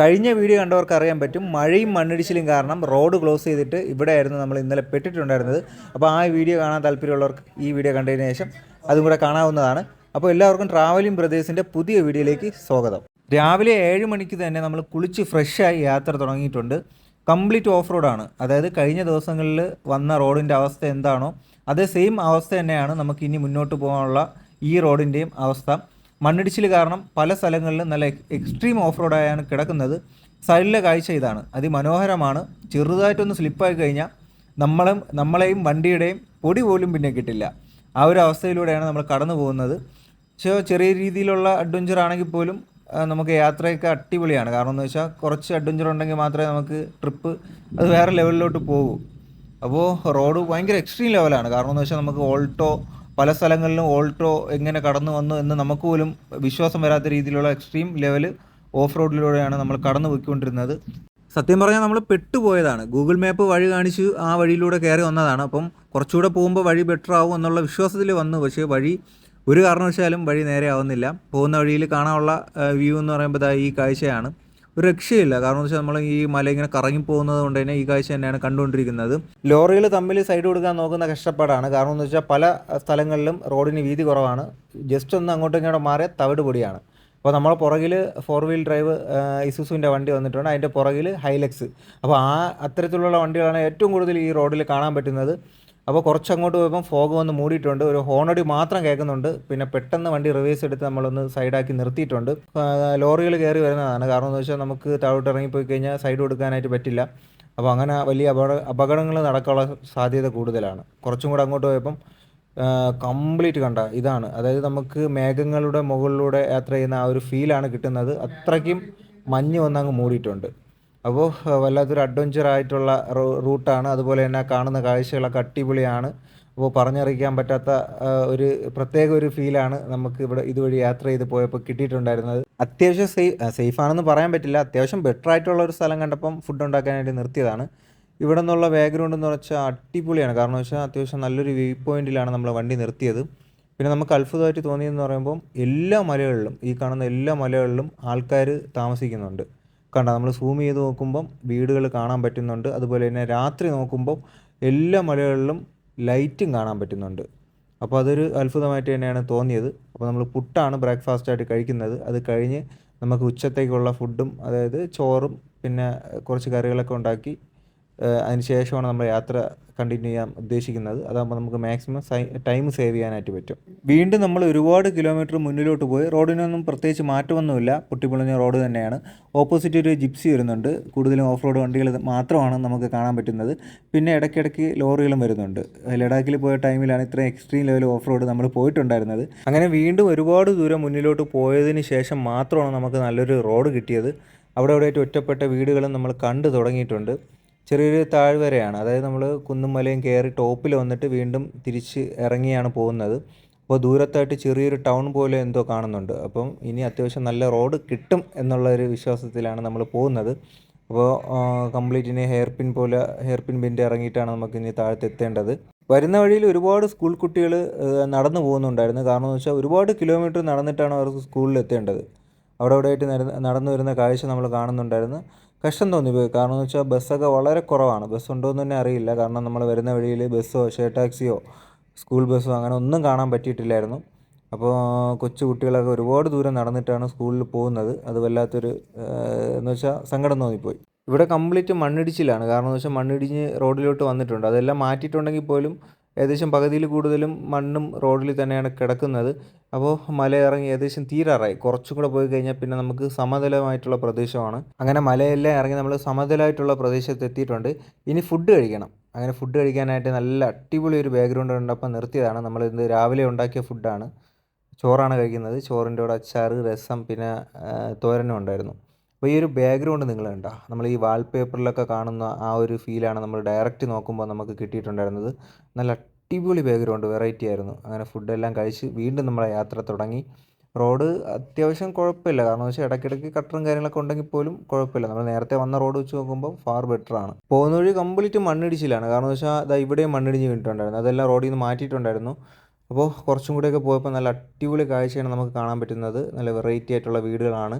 കഴിഞ്ഞ വീഡിയോ കണ്ടവർക്ക് അറിയാൻ പറ്റും മഴയും മണ്ണിടിച്ചിലും കാരണം റോഡ് ക്ലോസ് ചെയ്തിട്ട് ഇവിടെയായിരുന്നു നമ്മൾ ഇന്നലെ പെട്ടിട്ടുണ്ടായിരുന്നത്. അപ്പോൾ ആ വീഡിയോ കാണാൻ താല്പര്യമുള്ളവർക്ക് ഈ വീഡിയോ കണ്ടതിന് ശേഷം അതും കൂടെ കാണാവുന്നതാണ്. അപ്പോൾ എല്ലാവർക്കും ട്രാവലിംഗ് ബ്രദേഴ്സിന്റെ പുതിയ വീഡിയോയിലേക്ക് സ്വാഗതം. രാവിലെ ഏഴ് മണിക്ക് തന്നെ നമ്മൾ കുളിച്ച് ഫ്രഷായി യാത്ര തുടങ്ങിയിട്ടുണ്ട്. കംപ്ലീറ്റ് ഓഫ് റോഡാണ്. അതായത് കഴിഞ്ഞ ദിവസങ്ങളിൽ വന്ന റോഡിന്റെ അവസ്ഥ എന്താണോ അതേ സെയിം അവസ്ഥ തന്നെയാണ് നമുക്ക് ഇനി മുന്നോട്ട് പോകാനുള്ള ഈ റോഡിന്റെയും അവസ്ഥ. മണ്ണിടിച്ചിൽ കാരണം പല സ്ഥലങ്ങളിലും നല്ല എക്സ്ട്രീം ഓഫ് റോഡായാണ് കിടക്കുന്നത്. സൈഡിലെ കാഴ്ച ഇതാണ്. അതിമനോഹരമാണ്. ചെറുതായിട്ടൊന്ന് സ്ലിപ്പായി കഴിഞ്ഞാൽ നമ്മളും നമ്മളെയും വണ്ടിയുടെയും പൊടി പോലും പിന്നെ കിട്ടില്ല. ആ ഒരു അവസ്ഥയിലൂടെയാണ് നമ്മൾ കടന്നു പോകുന്നത്. പക്ഷേ ചെറിയ രീതിയിലുള്ള അഡ്വഞ്ചർ ആണെങ്കിൽ പോലും നമുക്ക് യാത്രയൊക്കെ അടിപൊളിയാണ്. കാരണം എന്ന് വെച്ചാൽ കുറച്ച് അഡ്വഞ്ചർ ഉണ്ടെങ്കിൽ മാത്രമേ നമുക്ക് ട്രിപ്പ് അത് വേറെ ലെവലിലോട്ട് പോകൂ. അപ്പോൾ റോഡ് ഭയങ്കര എക്സ്ട്രീം ലെവലാണ് കാരണം എന്ന് വെച്ചാൽ നമുക്ക് ഓൾട്ടോ പല സ്ഥലങ്ങളിലും ഓൾട്രോ എങ്ങനെ കടന്നു വന്നു എന്ന് നമുക്ക് പോലും വിശ്വാസം വരാത്ത രീതിയിലുള്ള എക്സ്ട്രീം ലെവൽ ഓഫ് റോഡിലൂടെയാണ് നമ്മൾ കടന്നു പോയിക്കൊണ്ടിരുന്നത്. സത്യം പറഞ്ഞാൽ നമ്മൾ പെട്ടുപോയതാണ്. ഗൂഗിൾ മാപ്പ് വഴി കാണിച്ച് ആ വഴിയിലൂടെ കയറി വന്നതാണ്. അപ്പം കുറച്ചുകൂടെ പോകുമ്പോൾ വഴി ബെറ്റർ ആവും എന്നുള്ള വിശ്വാസത്തിൽ വന്നു. പക്ഷേ വഴി ഒരു കാരണവശാലും വഴി നേരെ ആവുന്നില്ല. പോകുന്ന വഴിയിൽ കാണാനുള്ള വ്യൂ എന്ന് പറയുമ്പോൾ ഈ കാഴ്ചയാണ്. ഒരു രക്ഷയില്ല. കാരണം എന്ന് വെച്ചാൽ നമ്മൾ ഈ മല ഇങ്ങനെ കറങ്ങി പോകുന്നത് കൊണ്ട് തന്നെ ഈ കാഴ്ച തന്നെയാണ് കണ്ടുകൊണ്ടിരിക്കുന്നത്. ലോറികൾ തമ്മിൽ സൈഡ് കൊടുക്കാൻ നോക്കുന്ന കഷ്ടപ്പാടാണ്. കാരണം എന്ന് വെച്ചാൽ പല സ്ഥലങ്ങളിലും റോഡിന് വീതി കുറവാണ്. ജസ്റ്റ് ഒന്ന് അങ്ങോട്ടും ഇങ്ങോട്ടും മാറിയ തവിട് പൊടിയാണ്. അപ്പോൾ നമ്മൾ പുറകിൽ ഫോർ വീൽ ഡ്രൈവ് ഇസുസുവിന്റെ വണ്ടി വന്നിട്ടുണ്ട്. അതിന്റെ പുറകിൽ ഹൈലക്സ് അപ്പോൾ ആ അത്തരത്തിലുള്ള വണ്ടികളാണ് ഏറ്റവും കൂടുതൽ ഈ റോഡിൽ കാണാൻ പറ്റുന്നത്. അപ്പോൾ കുറച്ച് അങ്ങോട്ട് പോയപ്പം ഫോഗ് വന്ന് മൂടിയിട്ടുണ്ട്. ഒരു ഹോണടി മാത്രം കേൾക്കുന്നുണ്ട്. പിന്നെ പെട്ടെന്ന് വണ്ടി റിവേഴ്സ് എടുത്ത് നമ്മളൊന്ന് സൈഡാക്കി നിർത്തിയിട്ടുണ്ട്. ലോറികൾ കയറി വരുന്നതാണ്. കാരണം എന്ന് വെച്ചാൽ നമുക്ക് താഴോട്ട് ഇറങ്ങിപ്പോയി കഴിഞ്ഞാൽ സൈഡ് കൊടുക്കാനായിട്ട് പറ്റില്ല. അപ്പോൾ അങ്ങനെ വലിയ അപകട അപകടങ്ങൾ നടക്കാനുള്ള സാധ്യത കൂടുതലാണ്. കുറച്ചും കൂടെ അങ്ങോട്ട് പോയപ്പം കംപ്ലീറ്റ് കണ്ട ഇതാണ്. അതായത് നമുക്ക് മേഘങ്ങളുടെ മുകളിലൂടെ യാത്ര ചെയ്യുന്ന ആ ഒരു ഫീലാണ് കിട്ടുന്നത്. അത്രയ്ക്കും മഞ്ഞ് വന്നങ്ങ് മൂടിയിട്ടുണ്ട്. അപ്പോൾ വല്ലാത്തൊരു അഡ്വഞ്ചർ ആയിട്ടുള്ള റൂട്ടാണ്. അതുപോലെ തന്നെ കാണുന്ന കാഴ്ചകളൊക്കെ അടിപൊളിയാണ്. അപ്പോൾ പറഞ്ഞറിയിക്കാൻ പറ്റാത്ത ഒരു പ്രത്യേക ഒരു ഫീലാണ് നമുക്ക് ഇവിടെ ഇതുവഴി യാത്ര ചെയ്ത് പോയപ്പോൾ കിട്ടിയിട്ടുണ്ടായിരുന്നത്. അത്യാവശ്യം സേഫ് സേഫാണെന്ന് പറയാൻ പറ്റില്ല. അത്യാവശ്യം ബെറ്റർ ആയിട്ടുള്ള ഒരു സ്ഥലം കണ്ടപ്പം ഫുഡ് ഉണ്ടാക്കാനായിട്ട് നിർത്തിയതാണ്. ഇവിടെ നിന്നുള്ള ബാക്ക്ഗ്രൗണ്ട് എന്ന് വെച്ചാൽ അടിപൊളിയാണ്. കാരണം വെച്ചാൽ അത്യാവശ്യം നല്ലൊരു വ്യൂ പോയിന്റിലാണ് നമ്മൾ വണ്ടി നിർത്തിയത്. പിന്നെ നമുക്ക് അത്ഭുതമായിട്ട് തോന്നിയെന്ന് പറയുമ്പം എല്ലാ മലകളിലും ഈ കാണുന്ന എല്ലാ മലകളിലും ആൾക്കാർ താമസിക്കുന്നുണ്ട്. കണ്ട നമ്മൾ സൂം ചെയ്ത് നോക്കുമ്പം വീടുകൾ കാണാൻ പറ്റുന്നുണ്ട്. അതുപോലെ തന്നെ രാത്രി നോക്കുമ്പം എല്ലാ മലകളിലും ലൈറ്റും കാണാൻ പറ്റുന്നുണ്ട്. അപ്പോൾ അതൊരു അത്ഭുതമായിട്ട് തന്നെയാണ് തോന്നിയത്. അപ്പോൾ നമ്മൾ പുട്ടാണ് ബ്രേക്ക്ഫാസ്റ്റായിട്ട് കഴിക്കുന്നത്. അത് കഴിഞ്ഞ് നമുക്ക് ഉച്ചത്തേക്കുള്ള ഫുഡും അതായത് ചോറും പിന്നെ കുറച്ച് കറികളൊക്കെ ഉണ്ടാക്കി ഏഹ് അതിന് ശേഷമാണ് നമ്മൾ യാത്ര കണ്ടിന്യൂ ചെയ്യാൻ ഉദ്ദേശിക്കുന്നത്. അതാകുമ്പോൾ നമുക്ക് മാക്സിമം ടൈം സേവ് ചെയ്യാനായിട്ട് പറ്റും. വീണ്ടും നമ്മൾ ഒരുപാട് കിലോമീറ്റർ മുന്നിലോട്ട് പോയി. റോഡിനൊന്നും പ്രത്യേകിച്ച് മാറ്റമൊന്നുമില്ല. പൊട്ടിപ്പൊളിഞ്ഞ റോഡ് തന്നെയാണ്. ഓപ്പോസിറ്റ് ഒരു ജിപ്സി വരുന്നുണ്ട്. കൂടുതലും ഓഫ് റോഡ് വണ്ടികൾ മാത്രമാണ് നമുക്ക് കാണാൻ പറ്റുന്നത്. പിന്നെ ഇടയ്ക്കിടയ്ക്ക് ലോറികളും വരുന്നുണ്ട്. ലഡാക്കിൽ പോയ ടൈമിലാണ് ഇത്രയും എക്സ്ട്രീം ലെവൽ ഓഫ് റോഡ് നമ്മൾ പോയിട്ടുണ്ടായിരുന്നത്. അങ്ങനെ വീണ്ടും ഒരുപാട് ദൂരം മുന്നിലോട്ട് പോയതിന് ശേഷം മാത്രമാണ് നമുക്ക് നല്ലൊരു റോഡ് കിട്ടിയത്. അവിടെ അവിടെയായിട്ട് ഒറ്റപ്പെട്ട വീടുകളും നമ്മൾ കണ്ടു തുടങ്ങിയിട്ടുണ്ട്. ചെറിയൊരു താഴ്വരയാണ്. അതായത് നമ്മൾ കുന്നും മലയും കയറി ടോപ്പിൽ വന്നിട്ട് വീണ്ടും തിരിച്ച് ഇറങ്ങിയാണ് പോകുന്നത്. അപ്പോൾ ദൂരത്തായിട്ട് ചെറിയൊരു ടൗൺ പോലെ എന്തോ കാണുന്നുണ്ട്. അപ്പം ഇനി അത്യാവശ്യം നല്ല റോഡ് കിട്ടും എന്നുള്ള ഒരു വിശ്വാസത്തിലാണ് നമ്മൾ പോകുന്നത്. അപ്പോൾ കംപ്ലീറ്റ് ഇനി ഹെയർ പിൻ പോലെ ഹെയർ പിൻ ബിന്റെ ഇറങ്ങിയിട്ടാണ് നമുക്ക് ഇനി താഴത്ത് എത്തേണ്ടത് വരുന്ന വഴിയിൽ ഒരുപാട് സ്കൂൾ കുട്ടികൾ നടന്നു പോകുന്നുണ്ടായിരുന്നു. കാരണം എന്ന് വെച്ചാൽ ഒരുപാട് കിലോമീറ്റർ നടന്നിട്ടാണ് അവർക്ക് സ്കൂളിൽ എത്തേണ്ടത് അവിടെ അവിടെ ആയിട്ട് നടന്നു വരുന്ന കാഴ്ച നമ്മൾ കാണുന്നുണ്ടായിരുന്നു. കഷ്ടം തോന്നിപ്പോയി കാരണം എന്ന് വെച്ചാൽ ബസ്സൊക്കെ വളരെ കുറവാണ്. ബസ് ഉണ്ടോ എന്ന് തന്നെ അറിയില്ല. കാരണം നമ്മൾ വരുന്ന വഴിയിൽ ബസ്സോ ഷെയർ ടാക്സിയോ സ്കൂൾ ബസ്സോ അങ്ങനെ ഒന്നും കാണാൻ പറ്റിയിട്ടില്ലായിരുന്നു. അപ്പോൾ കൊച്ചു കുട്ടികളൊക്കെ ഒരുപാട് ദൂരം നടന്നിട്ടാണ് സ്കൂളിൽ പോകുന്നത്. അത് വല്ലാത്തൊരു എന്ന് വെച്ചാൽ സങ്കടം തോന്നിപ്പോയി. ഇവിടെ കംപ്ലീറ്റ് മണ്ണിടിച്ചിലാണ്. കാരണം എന്ന് വെച്ചാൽ മണ്ണിടിഞ്ഞ് റോഡിലോട്ട് വന്നിട്ടുണ്ട്. അതെല്ലാം മാറ്റിയിട്ടുണ്ടെങ്കിൽ പോലും ഏകദേശം പകുതിയിൽ കൂടുതലും മണ്ണും റോഡിൽ തന്നെയാണ് കിടക്കുന്നത്. അപ്പോൾ മല ഇറങ്ങി ഏകദേശം തീരാറായി. കുറച്ചും കൂടെ പോയി കഴിഞ്ഞാൽ പിന്നെ നമുക്ക് സമതലമായിട്ടുള്ള പ്രദേശമാണ്. അങ്ങനെ മലയെല്ലാം ഇറങ്ങി നമ്മൾ സമതലമായിട്ടുള്ള പ്രദേശത്ത് എത്തിയിട്ടുണ്ട്. ഇനി ഫുഡ് കഴിക്കണം. അങ്ങനെ ഫുഡ് കഴിക്കാനായിട്ട് നല്ല അടിപൊളി ഒരു ബാക്ക്ഗ്രൗണ്ട് ഉണ്ടപ്പോൾ നിർത്തിയതാണ്. നമ്മൾ ഇന്ന് രാവിലെ ഉണ്ടാക്കിയ ഫുഡാണ്. ചോറാണ് കഴിക്കുന്നത്. ചോറിന്റെ കൂടെ അച്ചാർ രസം പിന്നെ തോരനും ഉണ്ടായിരുന്നു. അപ്പോൾ ഈ ഒരു ബാക്ക്ഗ്രൗണ്ട് നിങ്ങൾ കണ്ടോ. നമ്മൾ ഈ വാൾപേപ്പറിലൊക്കെ കാണുന്ന ആ ഒരു ഫീലാണ് നമ്മൾ ഡയറക്റ്റ് നോക്കുമ്പോൾ നമുക്ക് കിട്ടിയിട്ടുണ്ടായിരുന്നത്. നല്ല അടിപൊളി ബാക്ക്ഗ്രൗണ്ട് വെറൈറ്റി ആയിരുന്നു. അങ്ങനെ ഫുഡെല്ലാം കഴിച്ച് വീണ്ടും നമ്മളെ യാത്ര തുടങ്ങി. റോഡ് അത്യാവശ്യം കുഴപ്പമില്ല. കാരണം വെച്ചാൽ ഇടയ്ക്കിടയ്ക്ക് കട്ടറും കാര്യങ്ങളൊക്കെ ഉണ്ടെങ്കിൽ പോലും കുഴപ്പമില്ല. നമ്മൾ നേരത്തെ വന്ന റോഡ് വെച്ച് നോക്കുമ്പോൾ ഫാർ ബെറ്റർ ആണ്. പോകുന്ന വഴി കംപ്ലീറ്റ് മണ്ണിടിച്ചിലാണ്. കാരണം വെച്ചാൽ അതാ ഇവിടെയും മണ്ണിടിഞ്ഞ് വീണിട്ടുണ്ടായിരുന്നു. അതെല്ലാം റോഡിൽ നിന്ന് മാറ്റിയിട്ടുണ്ടായിരുന്നു. അപ്പോൾ കുറച്ചും കൂടെയൊക്കെ പോയപ്പോൾ നല്ല അടിപൊളി കാഴ്ചയാണ് നമുക്ക് കാണാൻ പറ്റുന്നത്. നല്ല വെറൈറ്റി ആയിട്ടുള്ള വീടുകളാണ്.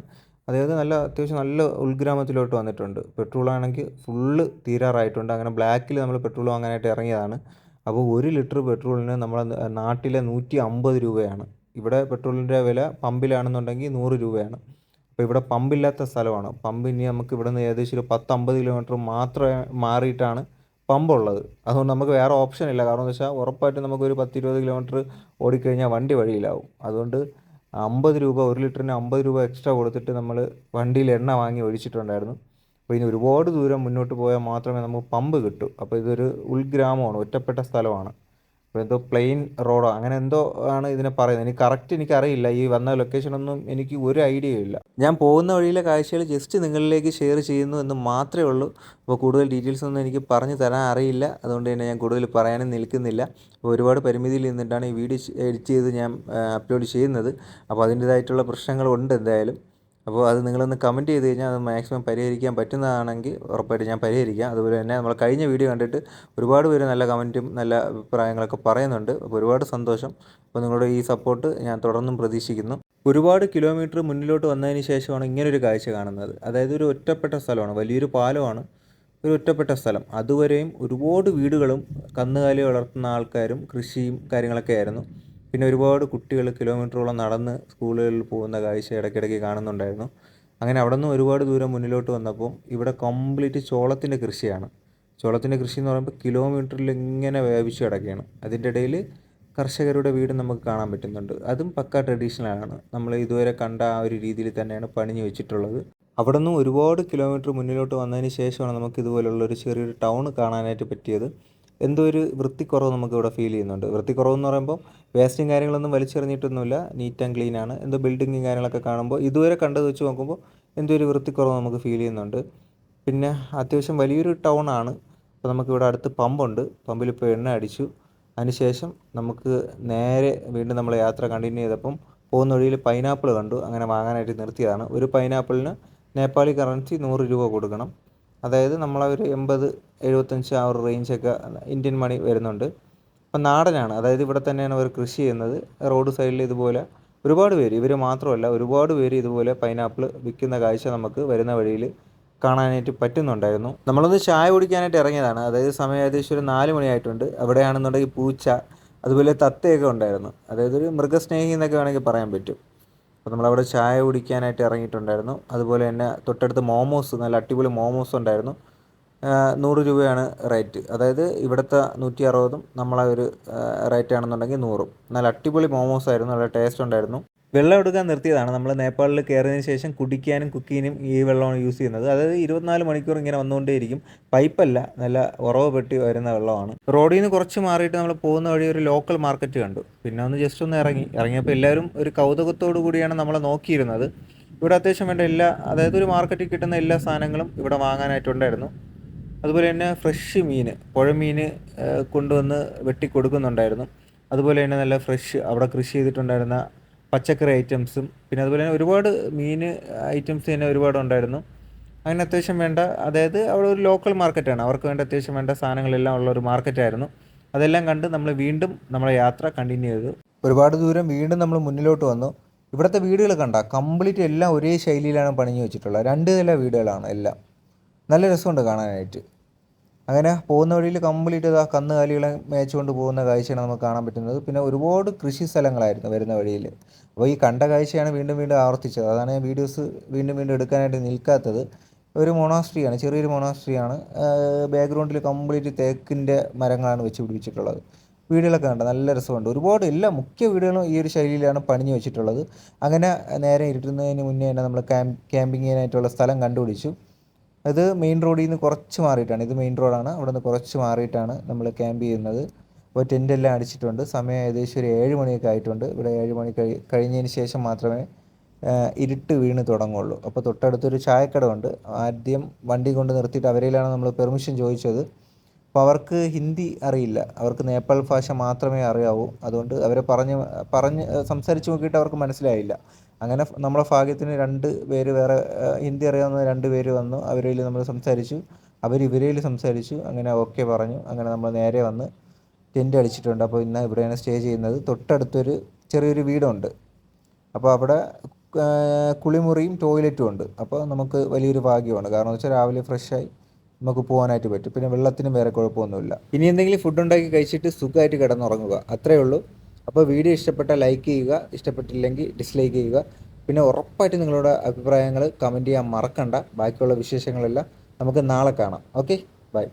അതായത് നല്ല അത്യാവശ്യം നല്ല ഉൾഗ്രാമത്തിലോട്ട് വന്നിട്ടുണ്ട്. പെട്രോൾ ആണെങ്കിൽ ഫുള്ള് തീരാറായിട്ടുണ്ട്. അങ്ങനെ ബ്ലാക്കിൽ നമ്മൾ പെട്രോൾ വാങ്ങാനായിട്ട് ഇറങ്ങിയതാണ്. അപ്പോൾ ഒരു ലിറ്റർ പെട്രോളിന് നമ്മുടെ നാട്ടിലെ നൂറ്റി അമ്പത് രൂപയാണ്. ഇവിടെ പെട്രോളിന്റെ വില പമ്പിലാണെന്നുണ്ടെങ്കിൽ നൂറ് രൂപയാണ്. അപ്പോൾ ഇവിടെ പമ്പില്ലാത്ത സ്ഥലമാണ്. പമ്പ് ഇനി നമുക്ക് ഇവിടെ നിന്ന് ഏകദേശം ഒരു പത്ത് അമ്പത് കിലോമീറ്റർ മാത്രമേ മാറിയിട്ടാണ് പമ്പുള്ളത്. അതുകൊണ്ട് നമുക്ക് വേറെ ഓപ്ഷൻ ഇല്ല. കാരണം എന്ന് വെച്ചാൽ ഉറപ്പായിട്ടും നമുക്കൊരു പത്ത് ഇരുപത് കിലോമീറ്റർ ഓടിക്കഴിഞ്ഞാൽ വണ്ടി വഴിയിലാവും. അതുകൊണ്ട് അമ്പത് രൂപ ഒരു ലിറ്ററിന് അമ്പത് രൂപ എക്സ്ട്രാ കൊടുത്തിട്ട് നമ്മൾ വണ്ടിയിൽ എണ്ണ വാങ്ങി ഒഴിച്ചിട്ടുണ്ടായിരുന്നു. അപ്പോൾ ഇനി ഒരുപാട് ദൂരം മുന്നോട്ട് പോയാൽ മാത്രമേ നമുക്ക് പമ്പ് കിട്ടൂ. അപ്പോൾ ഇതൊരു ഉൾഗ്രാമമാണ് ഒറ്റപ്പെട്ട സ്ഥലമാണ്. അപ്പോൾ എന്തോ പ്ലെയിൻ റോഡോ അങ്ങനെ എന്തോ ആണ് ഇതിനെ പറയുന്നത്. എനിക്ക് കറക്റ്റ് എനിക്കറിയില്ല ഈ വന്ന ലൊക്കേഷനൊന്നും എനിക്ക് ഒരു ഐഡിയ ഇല്ല. ഞാൻ പോകുന്ന വഴിയിലെ കാഴ്ചകൾ ജസ്റ്റ് നിങ്ങളിലേക്ക് ഷെയർ ചെയ്യുന്നു എന്ന് മാത്രമേ ഉള്ളൂ. അപ്പോൾ കൂടുതൽ ഡീറ്റെയിൽസ് ഒന്നും എനിക്ക് പറഞ്ഞു തരാൻ അറിയില്ല. അതുകൊണ്ട് തന്നെ ഞാൻ കൂടുതൽ പറയാനും നിൽക്കുന്നില്ല. അപ്പോൾ ഒരുപാട് പരിമിതിയിൽ നിന്നിട്ടാണ് ഈ വീഡിയോ എഡിറ്റ് ചെയ്ത് ഞാൻ അപ്ലോഡ് ചെയ്യുന്നത്. അപ്പോൾ അതിന്റേതായിട്ടുള്ള പ്രശ്നങ്ങളുണ്ട് എന്തായാലും. അപ്പോൾ അത് നിങ്ങളൊന്ന് കമന്റ് ചെയ്ത് കഴിഞ്ഞാൽ അത് മാക്സിമം പരിഹരിക്കാൻ പറ്റുന്നതാണെങ്കിൽ ഉറപ്പായിട്ട് ഞാൻ പരിഹരിക്കാം. അതുപോലെ തന്നെ നമ്മൾ കഴിഞ്ഞ വീഡിയോ കണ്ടിട്ട് ഒരുപാട് പേര് നല്ല കമന്റും നല്ല അഭിപ്രായങ്ങളൊക്കെ പറയുന്നുണ്ട്. അപ്പോൾ ഒരുപാട് സന്തോഷം. അപ്പോൾ നിങ്ങളുടെ ഈ സപ്പോർട്ട് ഞാൻ തുടർന്നും പ്രതീക്ഷിക്കുന്നു. ഒരുപാട് കിലോമീറ്റർ മുന്നിലോട്ട് വന്നതിന് ശേഷമാണ് ഇങ്ങനൊരു കാഴ്ച കാണുന്നത്. അതായത് ഒരു ഒറ്റപ്പെട്ട സ്ഥലമാണ്. വലിയൊരു പാലമാണ്. ഒരു ഒറ്റപ്പെട്ട സ്ഥലം. അതുവരെയും ഒരുപാട് വീടുകളും കന്നുകാലി വളർത്തുന്ന ആൾക്കാരും കൃഷിയും കാര്യങ്ങളൊക്കെ ആയിരുന്നു. പിന്നെ ഒരുപാട് കുട്ടികൾ കിലോമീറ്ററോളം നടന്ന് സ്കൂളുകളിൽ പോകുന്ന കാഴ്ച ഇടയ്ക്കിടയ്ക്ക് കാണുന്നുണ്ടായിരുന്നു. അങ്ങനെ അവിടെ നിന്ന് ഒരുപാട് ദൂരം മുന്നിലോട്ട് വന്നപ്പോൾ ഇവിടെ കംപ്ലീറ്റ് ചോളത്തിന്റെ കൃഷിയാണ്. ചോളത്തിന്റെ കൃഷി എന്ന് പറയുമ്പോൾ കിലോമീറ്ററിൽ ഇങ്ങനെ വ്യാപിച്ചു കിടക്കുകയാണ്. അതിന്റെ ഇടയിൽ കർഷകരുടെ വീട് നമുക്ക് കാണാൻ പറ്റുന്നുണ്ട്. അതും പക്ക ട്രഡീഷണലാണ് നമ്മൾ ഇതുവരെ കണ്ട ആ ഒരു രീതിയിൽ തന്നെയാണ് പണിഞ്ഞു വെച്ചിട്ടുള്ളത്. അവിടെ നിന്നും ഒരുപാട് കിലോമീറ്റർ മുന്നിലോട്ട് വന്നതിന് ശേഷമാണ് നമുക്ക് ഇതുപോലുള്ള ഒരു ചെറിയൊരു ടൗൺ കാണാനായിട്ട് പറ്റിയത്. എന്തോ ഒരു വൃത്തിക്കുറവ് നമുക്ക് ഇവിടെ ഫീൽ ചെയ്യുന്നുണ്ട്. വൃത്തിക്കുറവ് എന്ന് പറയുമ്പോൾ വേസ്റ്റും കാര്യങ്ങളൊന്നും വലിച്ചെറിഞ്ഞിട്ടൊന്നുമില്ല. നീറ്റ് ആൻഡ് ക്ലീൻ ആണ്. എന്തോ ബിൽഡിങ്ങും കാര്യങ്ങളൊക്കെ കാണുമ്പോൾ ഇതുവരെ കണ്ടത് വെച്ച് നോക്കുമ്പോൾ എന്തോ ഒരു വൃത്തിക്കുറവ് നമുക്ക് ഫീൽ ചെയ്യുന്നുണ്ട്. പിന്നെ അത്യാവശ്യം വലിയൊരു ടൗൺ ആണ്. അപ്പോൾ നമുക്കിവിടെ അടുത്ത് പമ്പുണ്ട് പമ്പിൽ ഇപ്പോൾ എണ്ണ അടിച്ചു. അതിനുശേഷം നമുക്ക് നേരെ വീണ്ടും നമ്മൾ യാത്ര കണ്ടിന്യൂ ചെയ്തപ്പം പോകുന്ന വഴിയിൽ പൈനാപ്പിൾ കണ്ടു. അങ്ങനെ വാങ്ങാനായിട്ട് നിർത്തിയതാണ്. ഒരു പൈനാപ്പിളിന് നേപ്പാളി കറൻസി നൂറ് രൂപ കൊടുക്കണം. അതായത് നമ്മളൊരു എൺപത് എഴുപത്തഞ്ച് ആ ഒരു റേഞ്ചൊക്കെ ഇന്ത്യൻ മണി വരുന്നുണ്ട്. അപ്പം നാടനാണ്. അതായത് ഇവിടെ തന്നെയാണ് അവർ കൃഷി ചെയ്യുന്നത്. റോഡ് സൈഡിൽ ഇതുപോലെ ഒരുപാട് പേര് ഇവർ മാത്രമല്ല ഒരുപാട് പേര് ഇതുപോലെ പൈനാപ്പിൾ വിൽക്കുന്ന കാഴ്ച നമുക്ക് വരുന്ന വഴിയിൽ കാണാനായിട്ട് പറ്റുന്നുണ്ടായിരുന്നു. നമ്മളൊന്ന് ചായ കുടിക്കാനായിട്ട് ഇറങ്ങിയതാണ്. അതായത് സമയം ഏകദേശം ഒരു നാല് മണിയായിട്ടുണ്ട് അവിടെയാണെന്നുണ്ടെങ്കിൽ പൂച്ച അതുപോലെ തത്തയൊക്കെ ഉണ്ടായിരുന്നു. അതായത് ഒരു മൃഗസ്നേഹി എന്നൊക്കെ വേണമെങ്കിൽ പറയാൻ പറ്റും. അപ്പോൾ നമ്മളവിടെ ചായ കുടിക്കാനായിട്ട് ഇറങ്ങിയിട്ടുണ്ടായിരുന്നു. അതുപോലെ തന്നെ തൊട്ടടുത്ത് മോമോസ് നല്ല അടിപൊളി മോമോസ് ഉണ്ടായിരുന്നു. നൂറ് രൂപയാണ് റേറ്റ്. അതായത് ഇവിടുത്തെ നൂറ്റി അറുപതും നമ്മളെ ഒരു റേറ്റ് ആണെന്നുണ്ടെങ്കിൽ നൂറും. നല്ല അടിപൊളി മോമോസ് ആയിരുന്നു നല്ല ടേസ്റ്റ് ഉണ്ടായിരുന്നു. വെള്ളം എടുക്കാൻ നിർത്തിയതാണ്. നമ്മൾ നേപ്പാളിൽ കയറിയതിന് ശേഷം കുടിക്കാനും കുക്കിങ്ങിനും ഈ വെള്ളമാണ് യൂസ് ചെയ്യുന്നത്. അതായത് ഇരുപത്തിനാല് മണിക്കൂർ ഇങ്ങനെ വന്നുകൊണ്ടേയിരിക്കും. പൈപ്പല്ല നല്ല ഉറവ് പെട്ടി വരുന്ന വെള്ളമാണ്. റോഡിൽ നിന്ന് കുറച്ച് മാറിയിട്ട് നമ്മൾ പോകുന്ന വഴി ഒരു ലോക്കൽ മാർക്കറ്റ് കണ്ടു. പിന്നെ ഒന്ന് ജസ്റ്റ് ഒന്ന് ഇറങ്ങി. ഇറങ്ങിയപ്പോൾ എല്ലാവരും ഒരു കൗതുകത്തോടു കൂടിയാണ് നമ്മളെ നോക്കിയിരുന്നത്. ഇവിടെ അത്യാവശ്യം വേണ്ട എല്ലാ അതായത് ഒരു മാർക്കറ്റിൽ കിട്ടുന്ന എല്ലാ സാധനങ്ങളും ഇവിടെ വാങ്ങാനായിട്ടുണ്ടായിരുന്നു അതുപോലെ തന്നെ ഫ്രഷ് മീൻ പുഴമീൻ കൊണ്ടുവന്ന് വെട്ടി കൊടുക്കുന്നുണ്ടായിരുന്നു അതുപോലെ തന്നെ നല്ല ഫ്രഷ് അവിടെ കൃഷി ചെയ്തിട്ടുണ്ടായിരുന്ന പച്ചക്കറി ഐറ്റംസും പിന്നെ അതുപോലെ തന്നെ ഒരുപാട് മീൻ ഐറ്റംസ് തന്നെ ഒരുപാട് ഉണ്ടായിരുന്നു. അങ്ങനെ അത്യാവശ്യം വേണ്ട അതായത് അവിടെ ഒരു ലോക്കൽ മാർക്കറ്റാണ് അവർക്ക് വേണ്ട അത്യാവശ്യം വേണ്ട സാധനങ്ങളെല്ലാം ഉള്ള ഒരു മാർക്കറ്റായിരുന്നു അതെല്ലാം കണ്ട് നമ്മൾ വീണ്ടും നമ്മളെ യാത്ര കണ്ടിന്യൂ ചെയ്തു. ഒരുപാട് ദൂരം വീണ്ടും നമ്മൾ മുന്നിലോട്ട് വന്നു. ഇവിടുത്തെ വീടുകൾ കണ്ട കംപ്ലീറ്റ് എല്ലാം ഒരേ ശൈലിയിലാണ് പണിഞ്ഞു വെച്ചിട്ടുള്ളത്. രണ്ട് നില വീടുകളാണ് എല്ലാം. നല്ല രസമുണ്ട് കാണാനായിട്ട്. അങ്ങനെ പോകുന്ന വഴിയിൽ കംപ്ലീറ്റ് ഇതാ കന്നുകാലികളെ മേച്ചുകൊണ്ട് പോകുന്ന കാഴ്ചയാണ് നമുക്ക് കാണാൻ പറ്റുന്നത്. പിന്നെ ഒരുപാട് കൃഷി സ്ഥലങ്ങളായിരുന്നു വരുന്ന വഴിയിൽ. അപ്പോൾ ഈ കണ്ട കാഴ്ചയാണ് വീണ്ടും വീണ്ടും ആവർത്തിച്ചത്. അതാണ് ഞാൻ വീഡിയോസ് വീണ്ടും വീണ്ടും എടുക്കാനായിട്ട് നിൽക്കാത്തത്. ഒരു മൊണാസ്ട്രിയാണ് ചെറിയൊരു മൊണാസ്ട്രിയാണ് ബാക്ക്ഗ്രൗണ്ടിൽ കംപ്ലീറ്റ് തേക്കിന്റെ മരങ്ങളാണ് വെച്ച് പിടിപ്പിച്ചിട്ടുള്ളത്. വീടുകളൊക്കെ കണ്ട നല്ല രസമുണ്ട്. ഒരുപാട് എല്ലാ മുഖ്യ വീടുകളും ഈ ഒരു ശൈലിയിലാണ് പണിഞ്ഞു വെച്ചിട്ടുള്ളത്. അങ്ങനെ നേരെ ഇരുട്ടുന്നതിന് മുന്നേ തന്നെ നമ്മൾ ക്യാമ്പ് ക്യാമ്പിങ്ങിനായിട്ടുള്ള സ്ഥലം കണ്ടുപിടിച്ചു. അത് മെയിൻ റോഡിൽ നിന്ന് കുറച്ച് മാറിയിട്ടാണ്. ഇത് മെയിൻ റോഡാണ്. അവിടെ നിന്ന് കുറച്ച് മാറിയിട്ടാണ് നമ്മൾ ക്യാമ്പ് ചെയ്യുന്നത്. അപ്പോൾ ടെന്റ് എല്ലാം അടിച്ചിട്ടുണ്ട്. സമയം ഏകദേശം ഒരു ഏഴ് മണിയൊക്കെ ആയിട്ടുണ്ട്. ഇവിടെ ഏഴ് മണി കഴി കഴിഞ്ഞതിന് ശേഷം മാത്രമേ ഇരുട്ട് വീണ് തുടങ്ങുള്ളൂ. അപ്പോൾ തൊട്ടടുത്തൊരു ചായക്കട ഉണ്ട്. ആദ്യം വണ്ടി കൊണ്ട് നിർത്തിയിട്ട് അവരിലാണ് നമ്മൾ പെർമിഷൻ ചോദിച്ചത്. അപ്പോൾ അവർക്ക് ഹിന്ദി അറിയില്ല. അവർക്ക് നേപ്പാൾ ഭാഷ മാത്രമേ അറിയാവൂ. അതുകൊണ്ട് അവരെ പറഞ്ഞ് പറഞ്ഞ് സംസാരിച്ച് നോക്കിയിട്ട് അവർക്ക് മനസ്സിലായില്ല. അങ്ങനെ നമ്മളെ ഭാഗ്യത്തിന് രണ്ട് പേര് വേറെ ഹിന്ദി അറിയാവുന്ന രണ്ട് പേര് വന്നു. അവരിൽ നമ്മൾ സംസാരിച്ചു. അവർ ഇവരിൽ സംസാരിച്ചു. അങ്ങനെ ഓക്കെ പറഞ്ഞു. അങ്ങനെ നമ്മൾ നേരെ വന്ന് ടെന്റ് അടിച്ചിട്ടുണ്ട്. അപ്പോൾ ഇന്ന് ഇവിടെയാണ് സ്റ്റേ ചെയ്യുന്നത്. തൊട്ടടുത്തൊരു ചെറിയൊരു വീടുണ്ട്. അപ്പോൾ അവിടെ കുളിമുറിയും ടോയ്ലറ്റും ഉണ്ട്. അപ്പോൾ നമുക്ക് വലിയൊരു ഭാഗ്യമാണ്. കാരണം എന്ന് വെച്ചാൽ രാവിലെ ഫ്രഷായി നമുക്ക് പോകാനായിട്ട് പറ്റും. പിന്നെ വെള്ളത്തിനും വേറെ കുഴപ്പമൊന്നുമില്ല. ഇനി എന്തെങ്കിലും ഫുഡ് ഉണ്ടാക്കി കഴിച്ചിട്ട് സുഖമായിട്ട് കിടന്നുറങ്ങുക. അത്രേ ഉള്ളൂ. അപ്പോൾ വീഡിയോ ഇഷ്ടപ്പെട്ട ലൈക്ക് ചെയ്യുക. ഇഷ്ടപ്പെട്ടില്ലെങ്കിൽ ഡിസ്ലൈക്ക് ചെയ്യുക. പിന്നെ ഉറപ്പായിട്ട് നിങ്ങളുടെ അഭിപ്രായങ്ങൾ കമന്റ് ചെയ്യാൻ മറക്കണ്ട. ബാക്കിയുള്ള വിശേഷങ്ങളെല്ലാം നമുക്ക് നാളെ കാണാം. Okay bye